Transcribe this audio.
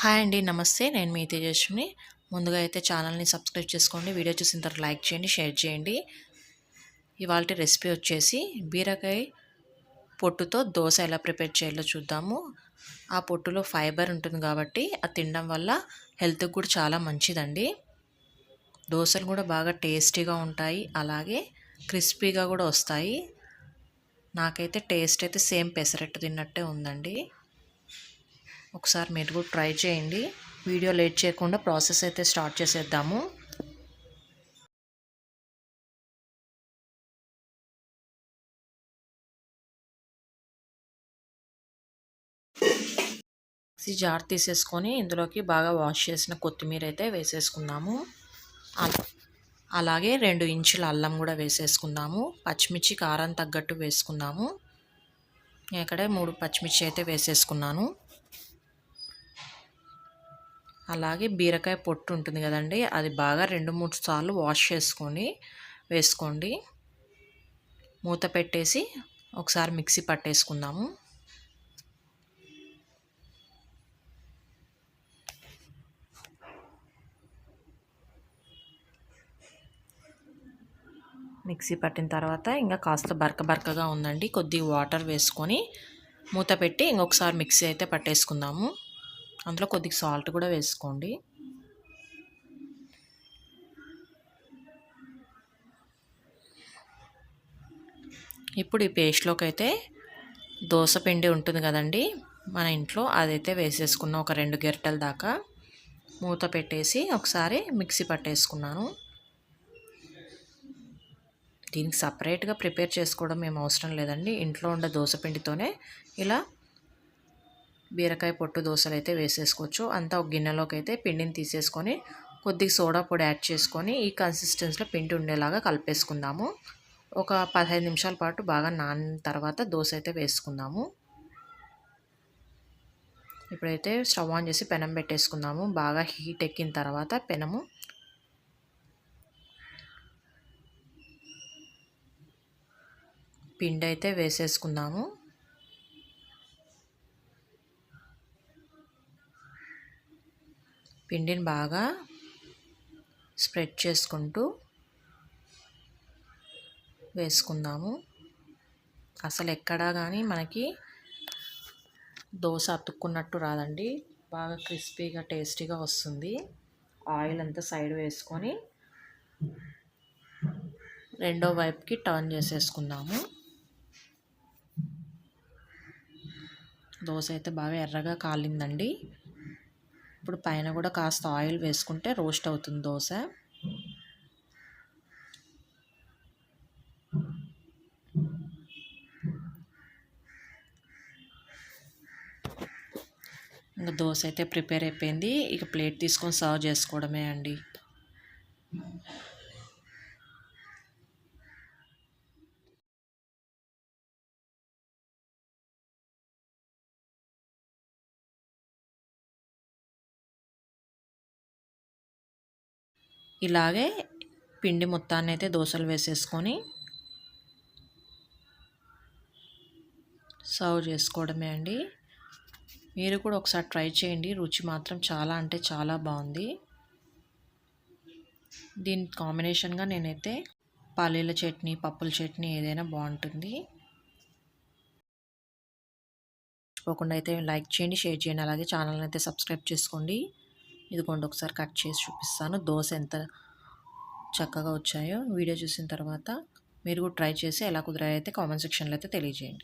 Hi అండి నమస్తే. నేను మీ తేజస్విని. ముందుగా అయితే ఛానల్ని సబ్స్క్రైబ్ చేసుకోండి వీడియో చూసిన తర్వాత లైక్ చేయండి షేర్ చేయండి. ఇవాళ రెసిపీ వచ్చేసి బీరకాయ పొట్టుతో దోశ ఎలా ప్రిపేర్ చేయాలో చూద్దాము. ఆ పొట్టులో ఫైబర్ ఉంటుంది కాబట్టి అది తినడం వల్ల హెల్త్కి కూడా చాలా మంచిదండి. దోశలు కూడా బాగా టేస్టీగా ఉంటాయి అలాగే క్రిస్పీగా కూడా వస్తాయి. నాకైతే టేస్ట్ అయితే సేమ్ పెసరట్టు తిన్నట్టే ఉందండి. ఒకసారి మీరు కూడా ట్రై చేయండి. వీడియో లేట్ చేయకుండా ప్రాసెస్ అయితే స్టార్ట్ చేసేద్దాము. జార్ తీసేసుకొని ఇందులోకి బాగా వాష్ చేసిన కొత్తిమీర అయితే వేసేసుకుందాము. అలాగే రెండు ఇంచుల అల్లం కూడా వేసేసుకుందాము. పచ్చిమిర్చి కారం తగ్గట్టు వేసుకుందాము. ఇక్కడే మూడు పచ్చిమిర్చి అయితే వేసేసుకున్నాను. అలాగే బీరకాయ పొట్టు ఉంటుంది కదండి అది బాగా రెండు మూడు సార్లు వాష్ చేసుకొని వేసుకోండి. మూత పెట్టేసి ఒకసారి మిక్సీ పట్టేసుకుందాము. మిక్సీ పట్టిన తర్వాత ఇంకా కాస్త బరక బరకగా ఉందండి కొద్దిగా వాటర్ వేసుకొని మూత పెట్టి ఇంకొకసారి మిక్సీ అయితే పట్టేసుకుందాము. అందులో కొద్దిగా సాల్ట్ కూడా వేసుకోండి. ఇప్పుడు ఈ పేస్ట్లోకి అయితే దోశ పిండి ఉంటుంది కదండి మన ఇంట్లో అదైతే వేసేసుకున్న ఒక రెండు గరిటెల దాకా మూత పెట్టేసి ఒకసారి మిక్సీ పట్టేసుకున్నాను. దీనికి సపరేట్గా ప్రిపేర్ చేసుకోవడం ఏం అవసరం లేదండి ఇంట్లో ఉండే దోశ పిండితోనే ఇలా బీరకాయ పొట్టు దోశలు అయితే వేసేసుకోవచ్చు. అంతా ఒక గిన్నెలోకి అయితే పిండిని తీసేసుకొని కొద్దిగా సోడా పొడి యాడ్ చేసుకొని ఈ కన్సిస్టెన్సీలో పిండి ఉండేలాగా కలిపేసుకుందాము. ఒక పదహైదు నిమిషాల పాటు బాగా నానిన తర్వాత దోశ అయితే వేసుకుందాము. ఇప్పుడైతే స్టవ్ ఆన్ చేసి పెనం పెట్టేసుకుందాము. బాగా హీట్ ఎక్కిన తర్వాత పెనము. పిండి అయితే వేసేసుకుందాము. పిండిని బాగా స్ప్రెడ్ చేసుకుంటూ వేసుకుందాము. అసలు ఎక్కడా కానీ మనకి దోశ అతుక్కున్నట్టు రాదండి. బాగా క్రిస్పీగా టేస్టీగా వస్తుంది. ఆయిల్ అంతా సైడ్ వేసుకొని రెండో వైపుకి టర్న్ చేసేసుకుందాము. దోశ అయితే బాగా ఎర్రగా కాలిందండి. ఇప్పుడు పైన కూడా కాస్త ఆయిల్ వేసుకుంటే రోస్ట్ అవుతుంది దోశ. ఇంకా దోశ అయితే ప్రిపేర్ అయిపోయింది. ఇక ప్లేట్ తీసుకొని సర్వ్ చేసుకోవడమే అండి. ఇలాగే పిండి మొత్తాన్ని అయితే దోశలు వేసేసుకొని సర్వ్ చేసుకోవడమే అండి. మీరు కూడా ఒకసారి ట్రై చేయండి. రుచి మాత్రం చాలా అంటే చాలా బాగుంది. దీని కాంబినేషన్గా నేనైతే పల్లీల చట్నీ పప్పుల చట్నీ ఏదైనా బాగుంటుంది. మర్చిపోకుండా అయితే లైక్ చేయండి షేర్ చేయండి. అలాగే ఛానల్ని అయితే సబ్స్క్రైబ్ చేసుకోండి. ఇదిగోండి ఒకసారి కట్ చేసి చూపిస్తాను. దోశ ఎంత చక్కగా వచ్చాయో వీడియో చూసిన తర్వాత మీరు కూడా ట్రై చేసి ఎలా కుదిరాయో అయితే కామెంట్ సెక్షన్లో అయితే తెలియజేయండి.